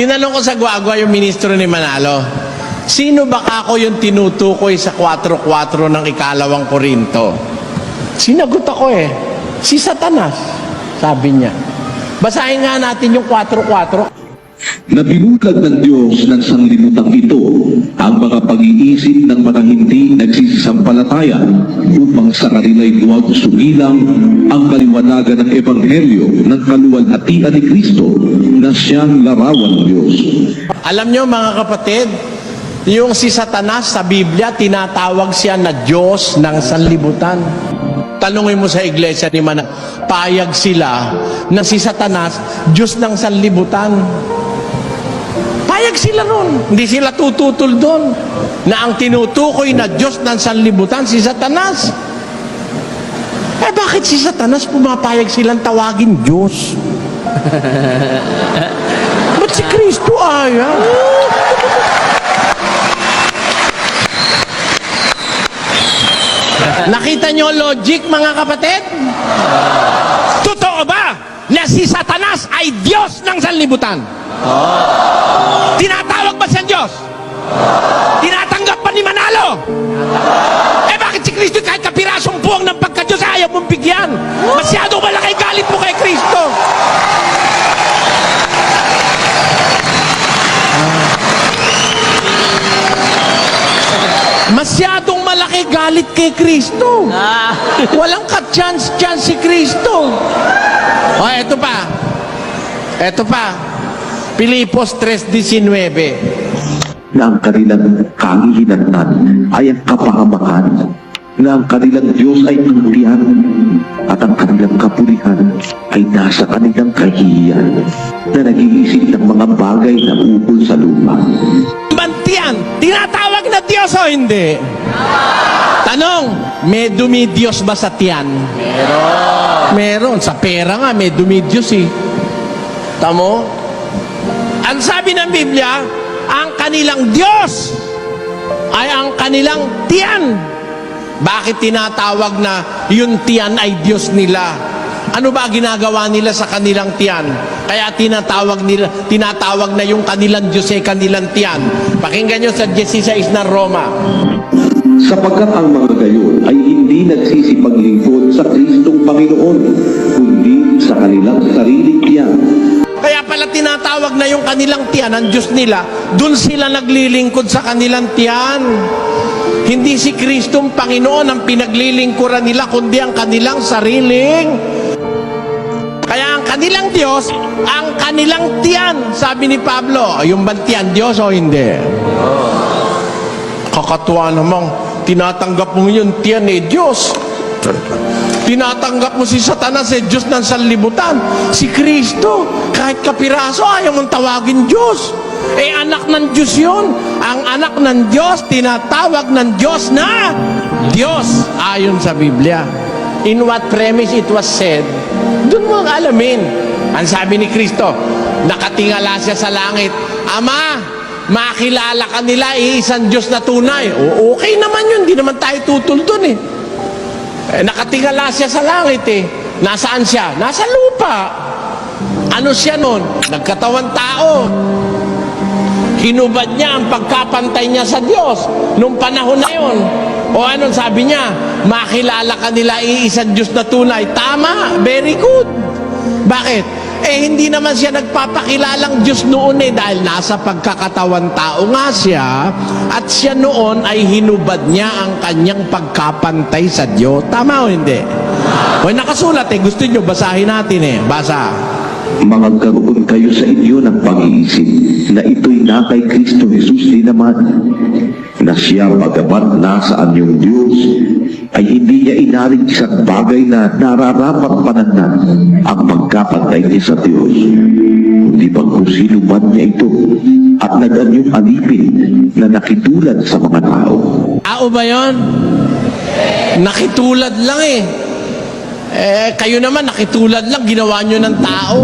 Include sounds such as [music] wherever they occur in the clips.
Tinanong ko sa Guagua yung ministro ni Manalo, sino ba ako yung tinutukoy sa 4-4 ng ikalawang Korinto? Sinagot ako eh, si Satanas, sabi niya. Basahin nga natin yung 4-4. Na ng Diyos ng sanglibutan ito ang mga pag-iisip ng mga hindi nagsisisampalataya upang sa kanila'y huwag sumilang ang maliwanagan ng Ebanghelyo ng kaluwalhatian ni Kristo na siyang larawan ng Diyos. Alam nyo mga kapatid, yung si Satanas sa Biblia, tinatawag siya na Diyos ng sanlibutan. Tanungin mo sa iglesia ni Mana, payag sila na si Satanas, Diyos ng sanlibutan. Payag sila ron. Hindi sila tututol doon. Na ang tinutukoy na Diyos ng sanlibutan, si Satanas. Eh bakit si Satanas pumapayag silang tawagin Diyos? [laughs] Ba't si Kristo ayaw? [laughs] Nakita nyo logic mga kapatid? Na si Satanas ay Diyos ng sanlibutan? Tinatawag ba siyang Diyos? Tinatanggap ba ni Manalo? Eh bakit si Kristo kahit kapirasong buwang ng pagka-Diyos ayaw mong bigyan? Masyado malaki galit mo kay Kristo. Galit kay Kristo. [laughs] Walang ka-chance-chance si Kristo. O, eto pa. Eto pa. Pilipos 3.19. na ang kanilang kahihinatnan ay ang kapahamakan, na ang kanilang Diyos ay tutian, at ang kanilang kapulihan ay nasa kanilang kahihiyan, na nag-iisip ng mga bagay na ukol sa lupa. Bantian, tinatawag na Diyos o hindi? Tanong, may dumi-Diyos ba sa tiyan? Meron. Meron. Sa pera nga, may dumi-Diyos eh. Tamo? Ang sabi ng Biblia, ang kanilang Diyos ay ang kanilang tiyan. Bakit tinatawag na yung tiyan ay Diyos nila? Ano ba ginagawa nila sa kanilang tiyan? Kaya tinatawag nila, tinatawag na yung kanilang Diyos ay kanilang tiyan. Pakinggan nyo sa 16 ng Roma. Sapagkat ang mga gayon ay hindi nagsisipaglingkod sa Kristong Panginoon, kundi sa kanilang sariling tiyan. Kaya pala tinatawag na yung kanilang tiyan, ang Diyos nila, dun sila naglilingkod sa kanilang tiyan. Hindi si Kristong Panginoon ang pinaglilingkuran nila, kundi ang kanilang sariling. Kaya ang kanilang Diyos, ang kanilang tiyan. Sabi ni Pablo, yung ba tiyan Diyos o hindi? Kakatuwa namang tinatanggap mo yun, tiyan eh, Diyos. Tinatanggap mo si Satanas eh, Diyos ng sanlibutan. Si Kristo, kahit kapiraso, ayaw mong tawagin Diyos. Eh, anak ng Diyos yun. Ang anak ng Diyos, tinatawag ng Diyos na Diyos, ayon sa Biblia. In what premise it was said, doon mo ang alamin. Ang sabi ni Kristo, nakatingala siya sa langit, Ama, makilala ka nila, iisang Diyos na tunay. O, okay naman yun, hindi naman tayo tutol doon eh. Eh, nakatingala siya sa langit eh. Nasaan siya? Nasa lupa. Ano siya nun? Nagkatawan tao. Hinubad niya ang pagkapantay niya sa Diyos nung panahon na yon. O anong sabi niya? Makilala ka nila iisang Diyos na tunay. Tama, very good. Bakit? Eh hindi naman siya nagpapakilalang Diyos noon eh dahil nasa pagkakatawan tao nga siya at siya noon ay hinubad niya ang kanyang pagkapantay sa Diyos. Tama o hindi? O nakasulat eh, gusto nyo basahin natin eh. Basa. Magkaroon kayo sa inyo ng pag-iisip na ito'y na kay Kristo Jesus din naman, na siya bagamat nasa anyong Diyos, ay hindi niya inaring isang bagay na nararapat panagnan ang pagkapantay niya sa Diyos. Kundi pag kung sino man niya ito, at naganyong alipin na nakitulad sa mga tao. Tao ba yon? Nakitulad lang eh. Eh, kayo naman, nakitulad lang, ginawa nyo ng tao.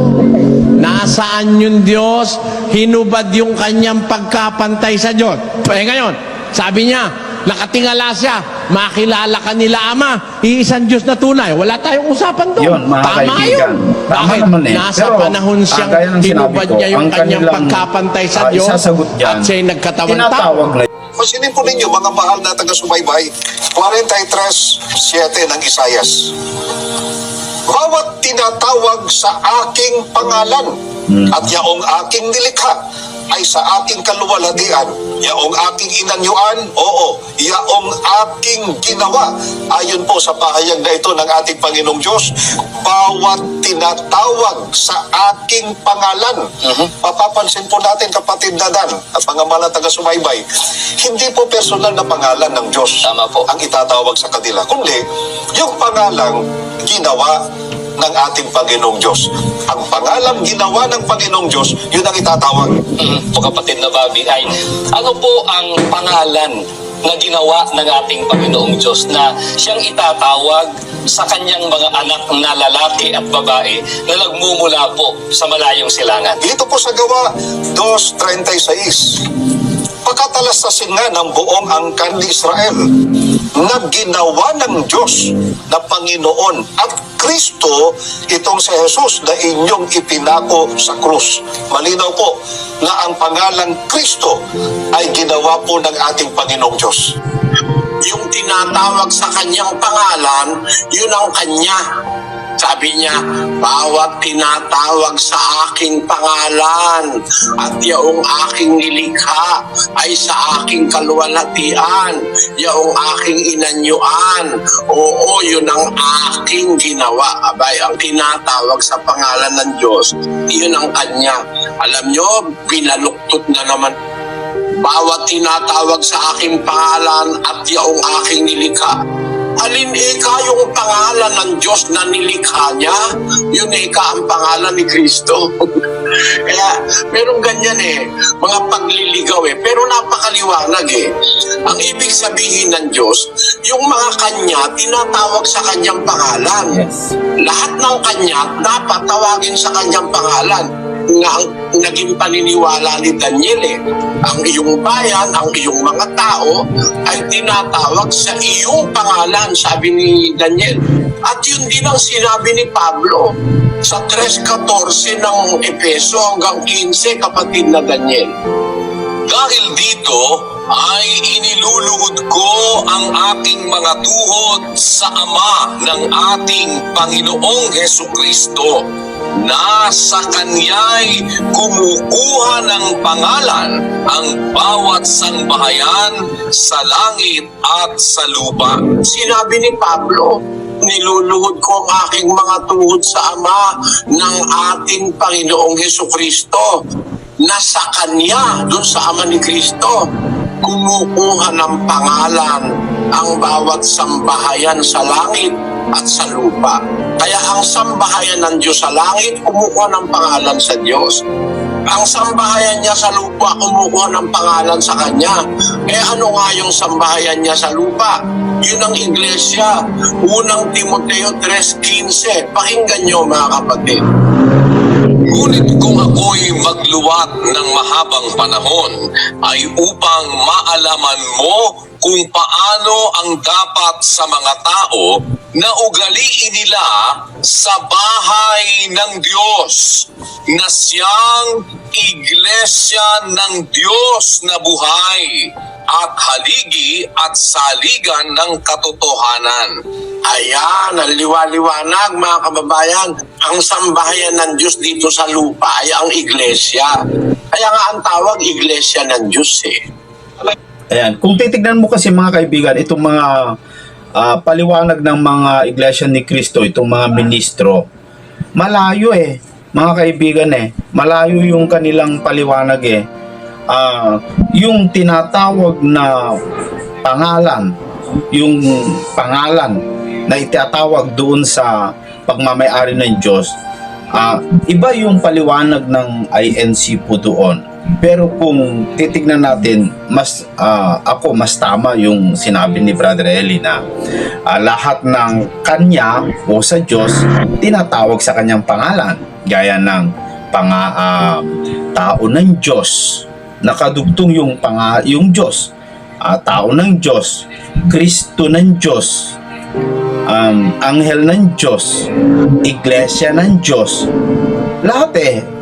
Nasaan yung Diyos? Hinubad yung kanyang pagkapantay sa Diyos. Eh ngayon, sabi niya, nakatingala siya, makilala ka nila Ama, iisang Diyos na tunay. Wala tayong usapan doon. Yun, mga Tama kaibigan. yun. Tama Bakit? naman eh. Nasa Pero, panahon ah, siyang ng tinubad ko, niya yung ang kanyang pagkapantay sa ah, Diyos at siya'y nagkatawang tao. Tinatawag na Pansinin po ninyo mga mahal na taga-subaybay, 43.7 ng Isayas. Bawat tinatawag sa aking pangalan at yaong aking nilikha ay sa aking kaluwalhatian. Yaong aking inanyuan, oo, yaong aking ginawa. Ayon po sa pahayag na ito ng ating Panginoong Diyos, bawat tinatawag sa aking pangalan. Papapansin po natin kapatid Dadan at mga malang taga-sumaybay, hindi po personal na pangalan ng Diyos Tama po. ang itatawag sa kanila, kundi yung pangalang ginawa ng ating Panginoong Diyos. Ang pangalang ginawa ng Panginoong Diyos, yun ang itatawag. Mm, po kapatid na Bobby, ay ano po ang pangalan na ginawa ng ating Panginoong Diyos na siyang itatawag sa kanyang mga anak na lalaki at babae na nagmumula po sa malayong silangan. Dito po sa gawa 2.36, pagkatalastasin nga ng buong angkan ni Israel na ginawa ng Diyos na Panginoon at Kristo itong si Jesus na inyong ipinako sa krus. Malinaw po na ang pangalang Kristo ay ginawa po ng ating Panginoong Diyos. yung tinatawag sa kanyang pangalan, yun ang kanya. Sabi niya, bawat tinatawag sa aking pangalan at yaong aking nilikha ay sa aking kaluwalhatian, yaong aking inanyuan. Oo, yun ang aking ginawa. Abay, ang tinatawag sa pangalan ng Diyos, yun ang kanya. Alam nyo, binaluktot na naman bawat tinatawag sa aking pangalan at yaong aking nilikha. Alin ika yung pangalan ng Diyos na nilikha niya? Yun ika ang pangalan ni Kristo. [laughs] Kaya merong ganyan eh, mga pagliligaw eh. Pero napakaliwanag eh. Ang ibig sabihin ng Diyos, yung mga kanya, tinatawag sa kanyang pangalan. Yes. Lahat ng kanya, dapat tawagin sa kanyang pangalan nga ang naging paniniwala ni Daniel eh. Ang iyong bayan, ang iyong mga tao ay tinatawag sa iyong pangalan, sabi ni Daniel. At yun din ang sinabi ni Pablo sa 3.14 ng Epeso hanggang 15, kapatid na Daniel. Dahil dito ay iniluluhod ko ang aking mga tuhod sa Ama ng ating Panginoong Heso Kristo na sa Kanya'y kumukuha ng pangalan ang bawat sangbahayan sa langit at sa lupa. Sinabi ni Pablo, niluluhod ko ang aking mga tuhod sa Ama ng ating Panginoong Heso Kristo na sa Kanya, doon sa Ama ni Kristo, kumukuha ng pangalan ang bawat sambahayan sa langit at sa lupa. Kaya ang sambahayan ng Diyos sa langit, kumukuha ng pangalan sa Diyos. Ang sambahayan niya sa lupa, kumukuha ng pangalan sa kanya. Eh ano nga yung sambahayan niya sa lupa? Yun ang iglesia. Unang Timoteo 3.15. Pakinggan niyo mga kapatid. Ngunit kung ako'y magluwat ng mahabang panahon ay upang maalaman mo kung paano ang dapat sa mga tao na ugaliin nila sa bahay ng Diyos na siyang iglesia ng Diyos na buhay at haligi at saligan ng katotohanan. Ayan, ang liwa-liwanag mga kababayan. Ang sambahayan ng Diyos dito sa lupa ay ang iglesia. Kaya nga ang tawag iglesia ng Diyos eh. Ayan, kung titignan mo kasi mga kaibigan, itong mga ah, paliwanag ng mga iglesia ni Kristo, itong mga ministro, malayo eh, mga kaibigan eh. Malayo yung kanilang paliwanag eh. Ah, yung tinatawag na pangalan, yung pangalan na itatawag doon sa pagmamayari ng Diyos, ah, iba yung paliwanag ng INC po doon. Pero kung titignan natin, mas ah, ako mas tama yung sinabi ni Brother Eli na ah, lahat ng kanya o sa Diyos tinatawag sa kanyang pangalan. Gaya ng panga ah, tao ng Diyos. Nakadugtong yung panga yung Diyos. Ah, tao ng Diyos, Kristo ng Diyos, um, anghel ng Diyos, iglesia ng Diyos. Lahat eh.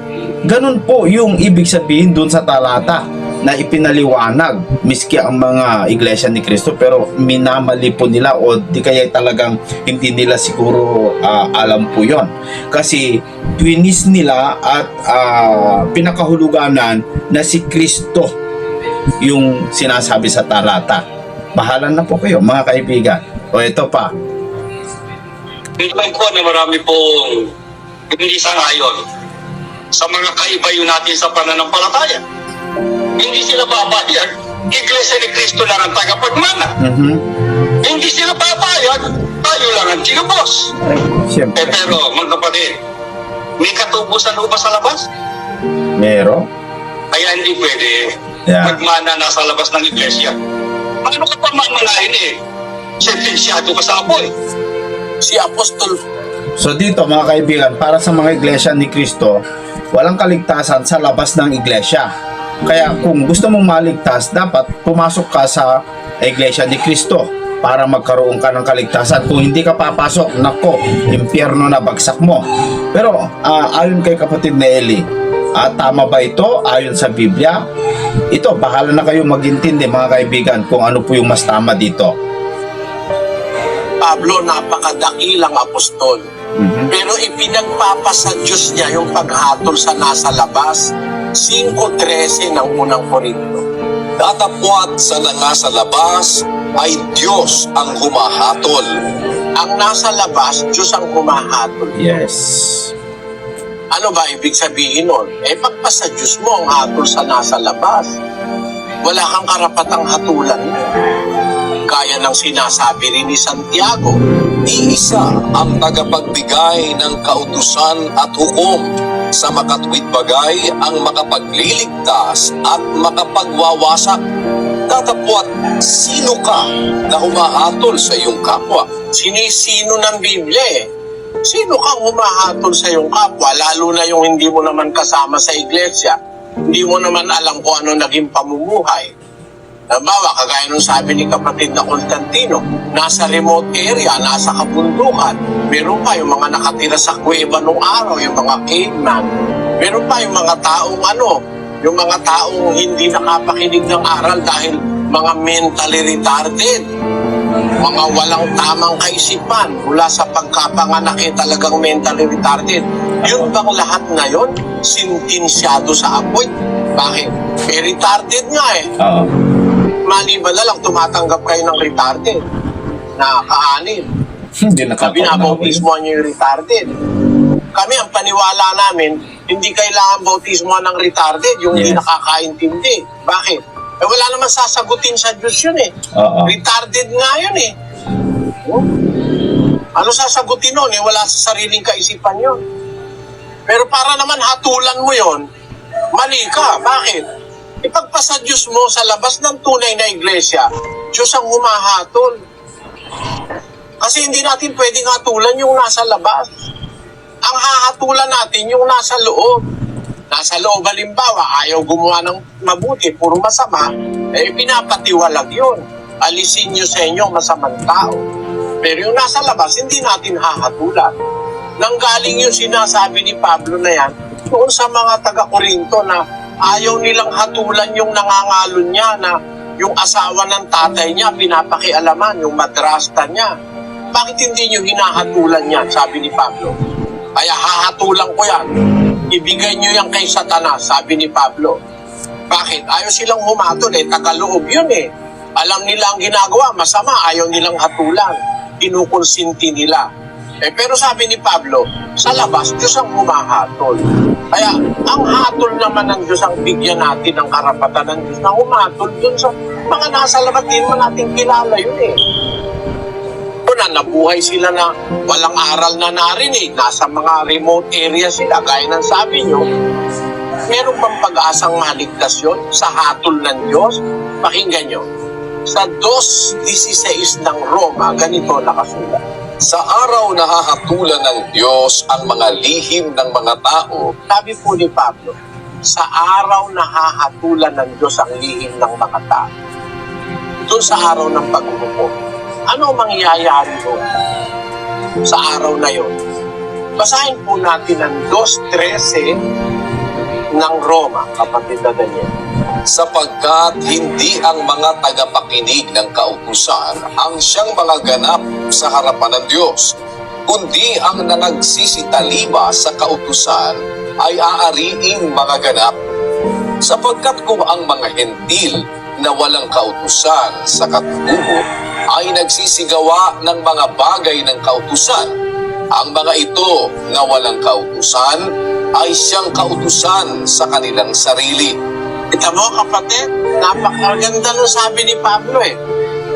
Ganun po yung ibig sabihin dun sa talata na ipinaliwanag. Miski ang mga iglesia ni Kristo pero minamali po nila o di kaya talagang hindi nila siguro ah, alam po yon kasi twinis nila at ah, pinakahuluganan na si Kristo yung sinasabi sa talata. Bahala na po kayo mga kaibigan. O ito pa. Tingnan ko na marami pong hindi sangayon sa mga kaibayo natin sa pananampalataya. Hindi sila papayag. Iglesia ni Kristo lang ang tagapagmana. Mhm. Hindi sila papayag. Tayo lang ang kinubos. Ay, Eh siyempre pero, mga kapatid, may katubusan ho ba sa labas? meron Kaya hindi pwede Yeah. magmana nasa labas ng iglesia. Ano ka pa mamanahin eh? Sentensyado ka sa apoy. Si Apostol So dito mga kaibigan, para sa mga iglesia ni Kristo, walang kaligtasan sa labas ng iglesia. Kaya kung gusto mong maligtas, dapat pumasok ka sa iglesia ni Kristo para magkaroon ka ng kaligtasan. Kung hindi ka papasok, nako, impyerno na bagsak mo. Pero ah, ayon kay kapatid na Eli, ah, tama ba ito ayon sa Biblia? Ito, bahala na kayo magintindi mga kaibigan kung ano po yung mas tama dito. Pablo, napakadakilang apostol. Mhm. Pero ipinagpapasa Diyos niya yung paghatol sa nasa labas. 5.13 ng unang Korinto. Datapwat sa nangasa labas ay Diyos ang humahatol. Ang nasa labas, Diyos ang humahatol. Yes. Ano ba ibig sabihin nun? Eh, pagpasa Diyos mo ang hatol sa nasa labas. Wala kang karapatang hatulan mo. Kaya ng sinasabi rin ni Santiago, Iisa ang tagapagbigay ng kautusan at hukom sa makatwid bagay ang makapagliligtas at makapagwawasak. Datapwat, sino ka na humahatol sa iyong kapwa? sinisino ng Biblia eh. Sino kang humahatol sa iyong kapwa, lalo na yung hindi mo naman kasama sa iglesia. Hindi mo naman alam kung ano naging pamumuhay. Halimbawa, kagaya nung sabi ni kapatid na Constantino, nasa remote area, nasa kabundukan. Meron pa yung mga nakatira sa kuweba nung araw, yung mga caveman. Meron pa yung mga taong ano, yung mga taong hindi nakapakinig ng aral dahil mga mentally retarded mga walang tamang kaisipan mula sa pagkapanganak eh talagang mentally retarded. Yun bang lahat na yun? Sintinsyado sa apoy? Bakit? Eh, retarded nga eh. Oo. Maliban na lang tumatanggap kayo ng retarded na kaanin. Hindi nakakaunawa yun. Binabautismoan niyo yung retarded. Kami, ang paniwala namin, hindi kailangan bautismoan ng retarded, yung hindi Yes. nakakaintindi. Bakit? Eh, wala naman sasagutin sa Diyos yun eh. Oo. Retarded nga yun eh. Ano sasagutin nun eh? Wala sa sariling kaisipan yun. Pero para naman hatulan mo yon, mali ka. Bakit? Ipagpasa Diyos mo sa labas ng tunay na iglesia, Diyos ang humahatol. Kasi hindi natin pwedeng hatulan yung nasa labas. Ang hahatulan natin yung nasa loob. Nasa loob, halimbawa, ayaw gumawa ng mabuti, puro masama, eh pinapatiwalag yun. Alisin nyo sa inyo ang masamang tao. Pero yung nasa labas, hindi natin hahatulan. Nanggaling yung sinasabi ni Pablo na yan, doon sa mga taga-Korinto na ayaw nilang hatulan yung nangangalon niya na yung asawa ng tatay niya, pinapakialaman, yung madrasta niya. Bakit hindi nyo hinahatulan yan, sabi ni Pablo. Kaya hahatulan ko yan. Ibigay nyo yan kay Satanas, sabi ni Pablo. Bakit? Ayaw silang humatol eh, tagaloob yun eh. Alam nila ang ginagawa, masama, ayaw nilang hatulan. Kinukonsinti nila. Eh, pero sabi ni Pablo, sa labas, Diyos ang humahatol. Kaya, ang hatol naman ng Diyos ang bigyan natin ng karapatan ng Diyos na humatol dun sa mga nasa labas, din mo natin kilala yun eh na nabuhay sila na walang aral na narinig, nasa mga remote area sila, gaya ng sabi nyo, meron bang pag-asang maligtas yun sa hatol ng Diyos? Pakinggan nyo. Sa 2.16 ng Roma, ganito nakasulat. Sa araw na hahatulan ng Diyos ang mga lihim ng mga tao, Sabi po ni Pablo, sa araw na hahatulan ng Diyos ang lihim ng mga tao. doon sa araw ng paghuhukom. Ano ang mangyayari doon sa araw na yon? Basahin po natin ang 2.13 ng Roma, kapatid na Daniel. Sapagkat hindi ang mga tagapakinig ng kautusan ang siyang mga ganap sa harapan ng Diyos, kundi ang nangagsisitaliba sa kautusan ay aariing mga ganap. Sapagkat kung ang mga hentil na walang kautusan sa katutubo ay nagsisigawa ng mga bagay ng kautusan, ang mga ito na walang kautusan ay siyang kautusan sa kanilang sarili. Kita mo kapatid, napakaganda nung sabi ni Pablo eh.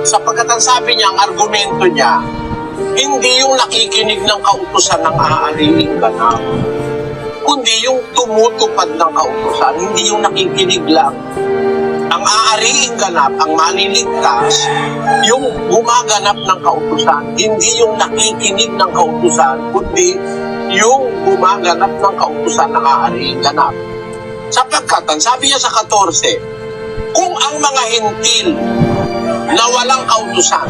Sapagkat ang sabi niya, ang argumento niya, hindi yung nakikinig ng kautusan ng aariing ganap, kundi yung tumutupad ng kautusan, hindi yung nakikinig lang. Ang aariing ganap, ang maliligtas, yung gumaganap ng kautusan, hindi yung nakikinig ng kautusan, kundi yung gumaganap ng kautusan ng aariing ganap. Sapagkat, ang sabi niya sa 14, kung ang mga hintil na walang kautusan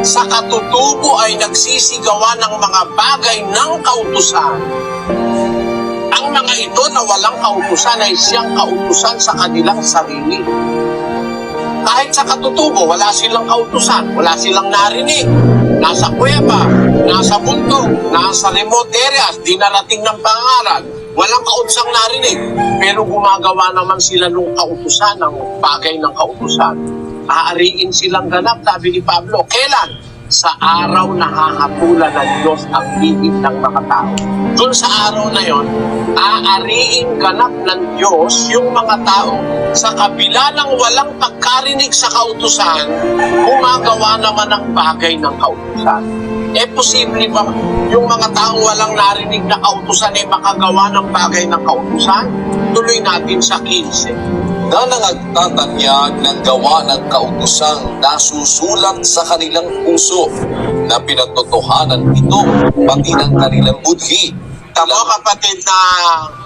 sa katutubo ay nagsisigawa ng mga bagay ng kautusan, ang mga ito na walang kautusan ay siyang kautusan sa kanilang sarili. Kahit sa katutubo, wala silang kautusan, wala silang narinig. Nasa kuweba, nasa bundok, nasa remote areas, di narating ng pangalan, walang kautusang narinig. Pero gumagawa naman sila ng kautusan, ng bagay ng kautusan. Aariin silang ganap, sabi ni Pablo. Kailan? Sa araw na hahapulan ng Diyos ang hihig ng mga tao. Doon sa araw na yon, aariing ganap ng Diyos yung mga tao sa kabila ng walang pagkarinig sa kautusan, gumagawa naman ng bagay ng kautusan. Eh, posible ba yung mga taong walang narinig na kautusan ay makagawa ng bagay ng kautusan? Tuloy natin sa 15 na nangagtatanyag ng gawa ng kautusang nasusulat sa kanilang puso na pinatotohanan ito pati ng kanilang budhi. Tamo kapatid na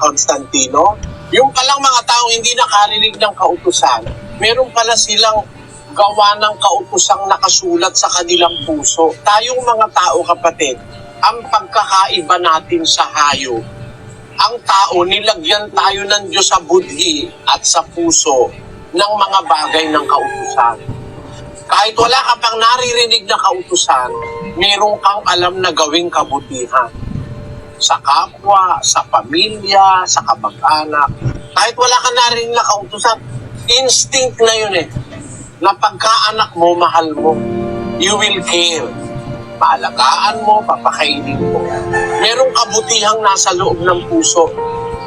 Constantino, yung palang mga taong hindi nakarinig ng kautusan, meron pala silang gawa ng kautusang nakasulat sa kanilang puso. Tayong mga tao kapatid, ang pagkakaiba natin sa hayop, ang tao nilagyan tayo ng Diyos sa budhi at sa puso ng mga bagay ng kautusan. Kahit wala ka pang naririnig na kautusan, meron kang alam na gawing kabutihan sa kapwa, sa pamilya, sa kamag-anak. Kahit wala ka na rin na kautusan, instinct na yun eh. Na pagkaanak mo, mahal mo. You will care. Paalagaan mo, papakainin mo. Merong kabutihang nasa loob ng puso.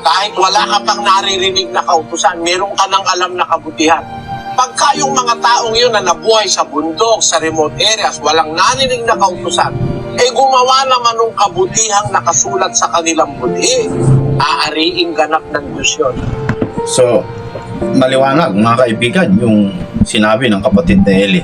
Kahit wala ka pang naririnig na kautusan, meron ka nang alam na kabutihan. Pagka yung mga taong yun na nabuhay sa bundok, sa remote areas, walang narinig na kautusan, eh gumawa naman ng kabutihang nakasulat sa kanilang budhi. Aariing ganap ng Diyos yun. So, maliwanag mga kaibigan yung sinabi ng kapatid na Eli.